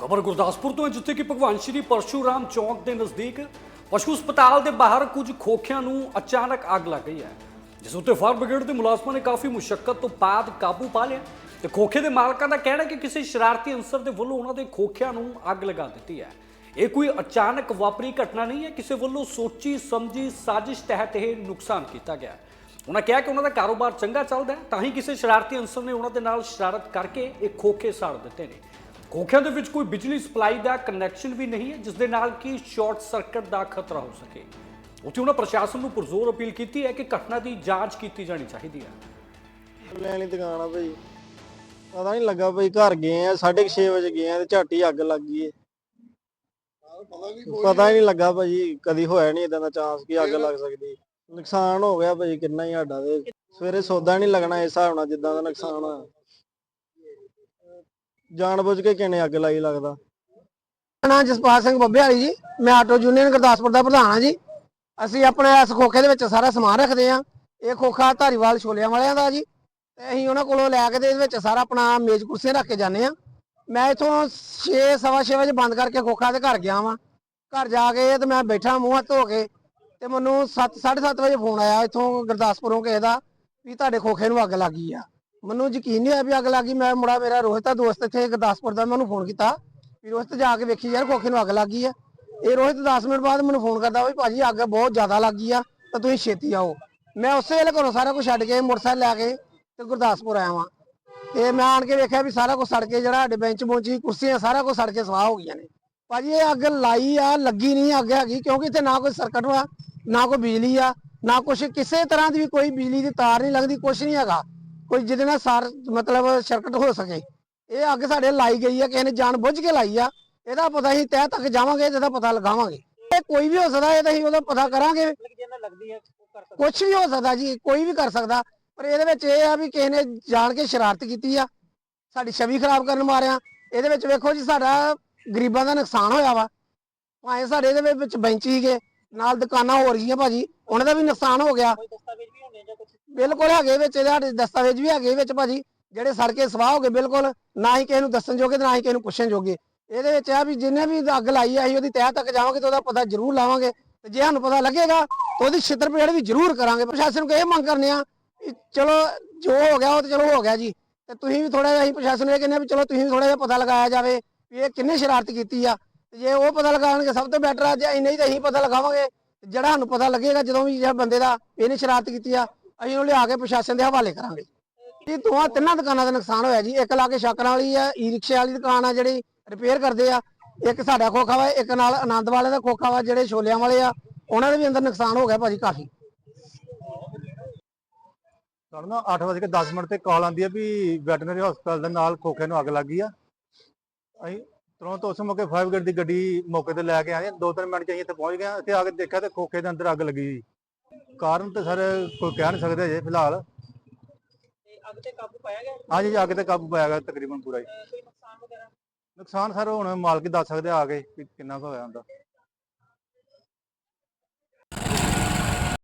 ਖਬਰ ਗੁਰਦਾਸਪੁਰ ਤੋਂ ਹੈ, ਜਿੱਥੇ ਕਿ ਭਗਵਾਨ ਸ਼੍ਰੀ ਪਰਸ਼ੂਰਾਮ ਚੌਂਕ ਦੇ ਨਜ਼ਦੀਕ ਪਸ਼ੂ ਹਸਪਤਾਲ ਦੇ ਬਾਹਰ ਕੁਝ ਖੋਖਿਆਂ ਨੂੰ ਅਚਾਨਕ ਅੱਗ ਲੱਗ ਗਈ ਹੈ, ਜਿਸ ਉੱਤੇ ਫਾਇਰ ਬ੍ਰਿਗੇਡ ਦੇ ਮੁਲਾਜ਼ਮਾਂ ਨੇ ਕਾਫੀ ਮੁਸ਼ਕਲ ਤੋਂ ਬਾਅਦ ਕਾਬੂ ਪਾ ਲਿਆ ਤੇ ਖੋਖੇ ਦੇ ਮਾਲਕਾਂ ਦਾ ਕਹਿਣਾ ਕਿ ਕਿਸੇ ਸ਼ਰਾਰਤੀ ਅਨਸਰ ਦੇ ਵੱਲੋਂ ਉਹਨਾਂ ਦੇ ਖੋਖਿਆਂ ਨੂੰ ਅੱਗ ਲਗਾ ਦਿੱਤੀ ਹੈ। ਇਹ ਕੋਈ ਅਚਾਨਕ ਵਾਪਰੀ ਘਟਨਾ ਨਹੀਂ ਹੈ, ਕਿਸੇ ਵੱਲੋਂ ਸੋਚੀ, ਸਮਝੀ, ਸਾਜ਼ਿਸ਼ ਤਹਿਤ ਇਹ ਨੁਕਸਾਨ ਕੀਤਾ ਗਿਆ ਉਹਨਾਂ ਕਿਹਾ ਕਿ ਉਹਨਾਂ ਦਾ ਕਾਰੋਬਾਰ ਚੰਗਾ ਚੱਲਦਾ ਹੈ, ਤਾਂ ਹੀ ਕਿਸੇ ਸ਼ਰਾਰਤੀ ਅਨਸਰ ਨੇ ਉਹਨਾਂ ਦੇ ਨਾਲ ਸ਼ਰਾਰਤ ਕਰਕੇ ਇਹ ਖੋਖੇ ਸਾੜ ਦਿੱਤੇ ਨੇ। ਖੋਖਿਆਂ ਦੇ ਵਿੱਚ ਕੋਈ ਬਿਜਲੀ ਸਪਲਾਈ ਦਾ ਕਨੈਕਸ਼ਨ ਵੀ ਨਹੀਂ ਹੈ, ਜਿਸ ਦੇ ਨਾਲ ਕਿ ਸ਼ਾਰਟ ਸਰਕਟ ਦਾ ਖਤਰਾ ਹੋ ਸਕੇ। ਉੱਥੇ ਉਹਨਾਂ ਪ੍ਰਸ਼ਾਸਨ ਨੂੰ ਪੁਰਜ਼ੋਰ ਅਪੀਲ ਕੀਤੀ ਹੈ ਕਿ ਘਟਨਾ ਦੀ ਜਾਂਚ ਕੀਤੀ ਜਾਣੀ ਚਾਹੀਦੀ ਹੈ। ਲੈਣ ਵਾਲੀ ਦੁਕਾਨ ਆ ਭਾਈ। ਪਤਾ ਨਹੀਂ ਲੱਗਾ ਭਾਈ, ਘਰ ਗਏ ਆ 6:30 ਵਜੇ ਗਏ ਆ ਤੇ ਝਾਟੀ ਅੱਗ ਲੱਗ ਗਈ ਪਤਾ ਹੀ ਨਹੀਂ ਲੱਗਾ ਭਾਜੀ ਕਦੀ ਹੋਇਆ ਨਹੀਂ ਇਦਾਂ ਦਾ ਚਾਂਸ ਕਿ ਅੱਗ ਲੱਗ ਸਕਦੀ। ਨੁਕਸਾਨ ਹੋ ਗਿਆ ਭਾਜੀ ਕਿੰਨਾ ਹੀ ਸਾਡਾ ਤੇ। ਸਵੇਰੇ ਸੌਦਾ ਨਹੀਂ ਲੱਗਣਾ ਇਸ ਹਿਸਾਬ ਨਾਲ, ਜਿੱਦਾਂ ਦਾ ਨੁਕਸਾਨ ਆ। ਜਾਣ ਕੇ ਕਿਨੇ ਅੱਗ ਲਾਈ ਲੱਗਦਾ? ਨਾਮ ਜਸਪਾਲ ਸਿੰਘ ਬੱਬੇ ਵਾਲੀ ਜੀ। ਮੈਂ ਆਟੋ ਯੂਨੀਅਨ ਗੁਰਦਾਸਪੁਰ ਦਾ ਪ੍ਰਧਾਨ ਹਾਂ ਜੀ। ਅਸੀਂ ਆਪਣੇ ਇਸ ਖੋਖੇ ਦੇ ਵਿੱਚ ਸਾਰਾ ਸਮਾਨ ਰੱਖਦੇ ਹਾਂ। ਇਹ ਖੋਖਾ ਧਾਰੀਵਾਲ ਛੋਲਿਆਂ ਵਾਲਿਆਂ ਦਾ ਜੀ। ਤੇ ਅਸੀਂ ਉਹਨਾਂ ਕੋਲੋਂ ਲੈ ਕੇ ਤੇ ਇਹਦੇ ਵਿੱਚ ਸਾਰਾ ਆਪਣਾ ਮੇਜ਼ ਕੁਰਸੀਆਂ ਰੱਖ ਕੇ ਜਾਂਦੇ ਹਾਂ। ਮੈਂ ਇਥੋਂ 6 ਸਵਾ ਛੇ ਵਜੇ ਬੰਦ ਕਰਕੇ ਖੋਖਾ ਦੇ ਘਰ ਗਿਆ ਵਾਂ। ਘਰ ਜਾ ਕੇ ਤੇ ਮੈਂ ਬੈਠਾ ਮੂੰਹ ਹੱਥ ਧੋ ਕੇ ਤੇ ਮੈਨੂੰ 7 7:30 ਵਜੇ ਫੋਨ ਆਇਆ ਇਥੋਂ ਗੁਰਦਾਸਪੁਰੋਂ ਕਿਸੇ ਦਾ ਵੀ ਤੁਹਾਡੇ ਖੋਖੇ ਨੂੰ ਅੱਗ ਲੱਗੀ ਆ। ਮੈਨੂੰ ਯਕੀਨ ਨਹੀਂ ਹੋਇਆ ਵੀ ਅੱਗ ਲੱਗੀ ਮੈਂ ਮੁੰਡਾ ਮੇਰਾ ਰੋਹਿਤ ਦਾ ਦੋਸਤ ਇੱਥੇ ਗੁਰਦਾਸਪੁਰ ਦਾ ਮੈਨੂੰ ਫੋਨ ਕੀਤਾ ਵੀ ਰੋਹਿਤ ਜਾ ਕੇ ਵੇਖੀ ਯਾਰ ਖੋਖੇ ਨੂੰ ਅੱਗ ਲੱਗ ਆ। ਇਹ ਰੋਹਿਤ 10 ਮਿੰਟ ਬਾਅਦ ਮੈਨੂੰ ਫੋਨ ਕਰਦਾ ਵੀ ਭਾਜੀ ਅੱਗ ਬਹੁਤ ਜ਼ਿਆਦਾ ਲੱਗ ਆ, ਤਾਂ ਤੁਸੀਂ ਛੇਤੀ ਆਓ। ਮੈਂ ਉਸੇ ਵੇਲੇ ਘਰੋਂ ਸਾਰਾ ਕੁਝ ਛੱਡ ਕੇ ਮੋਟਰਸਾਈਕਲ ਲੈ ਕੇ ਤੇ ਗੁਰਦਾਸਪੁਰ ਆਇਆ ਵਾਂ। ਤੇ ਮੈਂ ਆਣ ਕੇ ਵੇਖਿਆ ਵੀ ਸਾਰਾ ਕੁਝ ਸੜ ਕੇ ਜਿਹੜਾ ਸਾਡੇ ਬੈਂਚ ਬੁੰਚੀ, ਕੁਰਸੀਆਂ ਸਾਰਾ ਕੁਝ ਸੜ ਕੇ ਸਵਾਹ ਹੋ ਗਈਆਂ ਨੇ। ਭਾਜੀ ਇਹ ਅੱਗ ਲਾਈ ਆ, ਲੱਗੀ ਨਹੀਂ ਅੱਗ ਹੈਗੀ, ਕਿਉਂਕਿ ਇੱਥੇ ਨਾ ਕੋਈ ਸਰਕਟ ਆ ਨਾ ਕੋਈ ਬਿਜਲੀ ਆ, ਨਾ ਕੁਛ ਕਿਸੇ ਤਰ੍ਹਾਂ ਦੀ ਵੀ ਕੋਈ ਬਿਜਲੀ ਦੀ ਤਾਰ ਨਹੀਂ ਲੱਗਦੀ, ਕੁਛ ਨਹੀਂ ਹੈਗਾ। ਕੋਈ ਜਿਹਦੇ ਨਾਲ ਸਾਰ ਮਤਲਬ ਸਰਕਟ ਹੋ ਸਕੇ। ਇਹ ਅੱਗ ਸਾਡੇ ਲਾਈ ਗਈ ਆ ਕਿਸੇ ਨੇ ਜਾਣ ਬੁੱਝ ਕੇ ਲਾਈ ਆ। ਇਹਦਾ ਪਤਾ ਅਸੀਂ ਤਹਿ ਤੱਕ ਜਾਵਾਂਗੇ ਇਹਦਾ ਪਤਾ ਲਗਾਵਾਂਗੇ। ਇਹ ਕੋਈ ਵੀ ਹੋ ਸਕਦਾ ਇਹ ਤਾਂ ਅਸੀਂ ਉਹਦਾ ਪਤਾ ਕਰਾਂਗੇ। ਕੁਝ ਵੀ ਹੋ ਸਕਦਾ ਜੀ ਕੋਈ ਵੀ ਕਰ ਸਕਦਾ। ਪਰ ਇਹਦੇ ਵਿੱਚ ਇਹ ਆ ਵੀ ਕਿਸੇ ਨੇ ਜਾਣ ਕੇ ਸ਼ਰਾਰਤ ਕੀਤੀ ਆ। ਸਾਡੀ ਛਵੀ ਖਰਾਬ ਕਰਨ ਮਾਰਿਆ। ਇਹਦੇ ਵਿੱਚ ਵੇਖੋ ਜੀ ਸਾਡਾ ਗਰੀਬਾਂ ਦਾ ਨੁਕਸਾਨ ਹੋਇਆ ਵਾ। ਭਾਵੇਂ ਸਾਡੇ ਇਹਦੇ ਵਿੱਚ ਬੈਂਚ ਸੀਗੇ ਨਾਲ ਦੁਕਾਨਾਂ ਹੋ ਰਹੀਆਂ ਭਾਜੀ ਉਹਨਾਂ ਦਾ ਵੀ ਨੁਕਸਾਨ ਹੋ ਗਿਆ। ਬਿਲਕੁਲ ਹੈਗੇ ਵਿੱਚ, ਇਹਦੇ ਸਾਡੇ ਦਸਤਾਵੇਜ਼ ਵੀ ਹੈਗੇ ਵਿੱਚ ਭਾਜੀ, ਜਿਹੜੇ ਸੜ ਸਵਾਹ ਹੋ ਗਏ ਬਿਲਕੁਲ, ਨਾ ਹੀ ਕਿਸੇ ਨੂੰ ਦੱਸਣ ਜੋਗੇ ਤੇ ਨਾ ਹੀ ਕਿਸੇ ਨੂੰ ਪੁੱਛਣ ਜੋਗੇ। ਇਹਦੇ ਵਿੱਚ ਆ ਵੀ ਜਿੰਨੇ ਵੀ ਅੱਗ ਲਾਈ ਆ ਅਸੀਂ ਉਹਦੀ ਤਹਿ ਤੱਕ ਜਾਵਾਂਗੇ ਤੇ ਉਹਦਾ ਪਤਾ ਜ਼ਰੂਰ ਲਾਵਾਂਗੇ। ਤੇ ਜੇ ਸਾਨੂੰ ਪਤਾ ਲੱਗੇਗਾ, ਤਾਂ ਉਹਦੀ ਛਿੱਤਰਪੇੜ ਵੀ ਜ਼ਰੂਰ ਕਰਾਂਗੇ। ਪ੍ਰਸ਼ਾਸਨ ਨੂੰ ਇਹ ਮੰਗ ਕਰਨੇ ਆ ਚਲੋ, ਜੋ ਹੋ ਗਿਆ ਉਹ ਤੇ ਚਲੋ ਹੋ ਗਿਆ ਜੀ। ਤੇ ਤੁਸੀਂ ਵੀ ਥੋੜਾ ਜਿਹਾ ਅਸੀਂ ਪ੍ਰਸ਼ਾਸਨ ਨੂੰ ਇਹ ਕਹਿੰਦੇ ਆ ਵੀ ਚਲੋ ਤੁਸੀਂ ਵੀ ਥੋੜਾ ਜਿਹਾ ਪਤਾ ਲਗਾਇਆ ਜਾਵੇ ਵੀ ਇਹ ਕਿੰਨੇ ਸ਼ਰਾਰਤ ਕੀਤੀ ਆ। ਤੇ ਜੇ ਉਹ ਪਤਾ ਲਗਾਉਣਗੇ, ਸਭ ਤੋਂ ਬੈਟਰ ਆ ਜੇ ਨਹੀਂ ਤਾਂ ਅਸੀਂ ਪਤਾ ਲਗਾਵਾਂਗੇ। ਜਿਹੜਾ ਸਾਨੂੰ ਪਤਾ ਲੱਗੇਗਾ ਜਦੋਂ ਵੀ ਜਿਹੜਾ ਬੰਦੇ ਦਾ ਇਹਨੇ ਸ਼ਰਾਰਤ ਕੀਤੀ ਆ ਅਸੀਂ ਉਹਨੂੰ ਲਿਆ ਕੇ ਪ੍ਰਸ਼ਾਸਨ ਦੇ ਹਵਾਲੇ ਕਰਾਂਗੇ। ਇਹ ਦੋਵਾਂ ਤਿੰਨਾਂ ਦੁਕਾਨਾਂ ਦਾ ਨੁਕਸਾਨ ਹੋਇਆ ਜੀ। ਇੱਕ ਲਾ ਕੇ ਸ਼ਾਕਰਾਂ ਵਾਲੀ ਆ ਈ ਰਿਕਸ਼ੇ ਵਾਲੀ ਦੁਕਾਨ ਆ ਜਿਹੜੀ ਰਿਪੇਅਰ ਕਰਦੇ ਆ। ਇੱਕ ਸਾਡਾ ਖੋਖਾ ਵਾ, ਇੱਕ ਨਾਲ ਆਨੰਦ ਵਾਲੇ ਦਾ ਖੋਖਾ ਵਾ, ਜਿਹੜੇ ਛੋਲਿਆਂ ਵਾਲੇ ਆ, ਉਹਨਾਂ ਦੇ ਵੀ ਅੰਦਰ ਨੁਕਸਾਨ ਹੋ ਗਿਆ ਭਾਜੀ ਕਾਫੀ। ਸਾਨੂੰ ਨਾ 8 ਵਜੇ ਕੇ 10 ਮਿੰਟ ਤੇ ਕਾਲ ਆਂਦੀ ਹੈ ਵੀ ਵੈਟਰਨਰੀ ਹਸਪਤਾਲ ਦੇ ਨਾਲ ਖੋਖੇ ਨੂੰ ਅੱਗ ਲੱਗੀ ਆ। ਅਸੀਂ ਤੁਰੰਤ ਉਸ ਮੌਕੇ ਫਾਇਰ ਬ੍ਰਿਗੇਡ ਦੀ ਗੱਡੀ ਮੌਕੇ ਤੇ ਲੈ ਕੇ ਆਏ ਦੋ ਤਿੰਨ ਮਿੰਟ ਚ ਅਸੀਂ ਇੱਥੇ ਪਹੁੰਚ ਗਏ ਇੱਥੇ ਆ ਕੇ ਦੇਖਿਆ ਤੇ ਖੋਖੇ ਦੇ ਅੰਦਰ ਅੱਗ ਲੱਗੀ ਸੀ ਕਾਰਨ ਤੇ ਸਰ ਕੋਈ ਕਹਿ ਨਹੀਂ ਸਕਦੇ ਜੇ ਫਿਲਹਾਲ। ਅੱਗ ਤੇ ਕਾਬੂ ਪਾਇਆ ਗਿਆ? ਹਾਂਜੀ ਅੱਗ ਤੇ ਕਾਬੂ ਪਾਇਆ ਗਿਆ ਤਕਰੀਬਨ ਪੂਰਾ ਹੀ। ਕੋਈ ਨੁਕਸਾਨ ਵਗੈਰਾ? ਨੁਕਸਾਨ ਸਰ ਹੁਣ ਮਾਲਕ ਹੀ ਦੱਸ ਸਕਦੇ ਆ ਆ ਕੇ ਕਿ ਕਿੰਨਾ ਕੁ ਹੋਇਆ ਹੁੰਦਾ।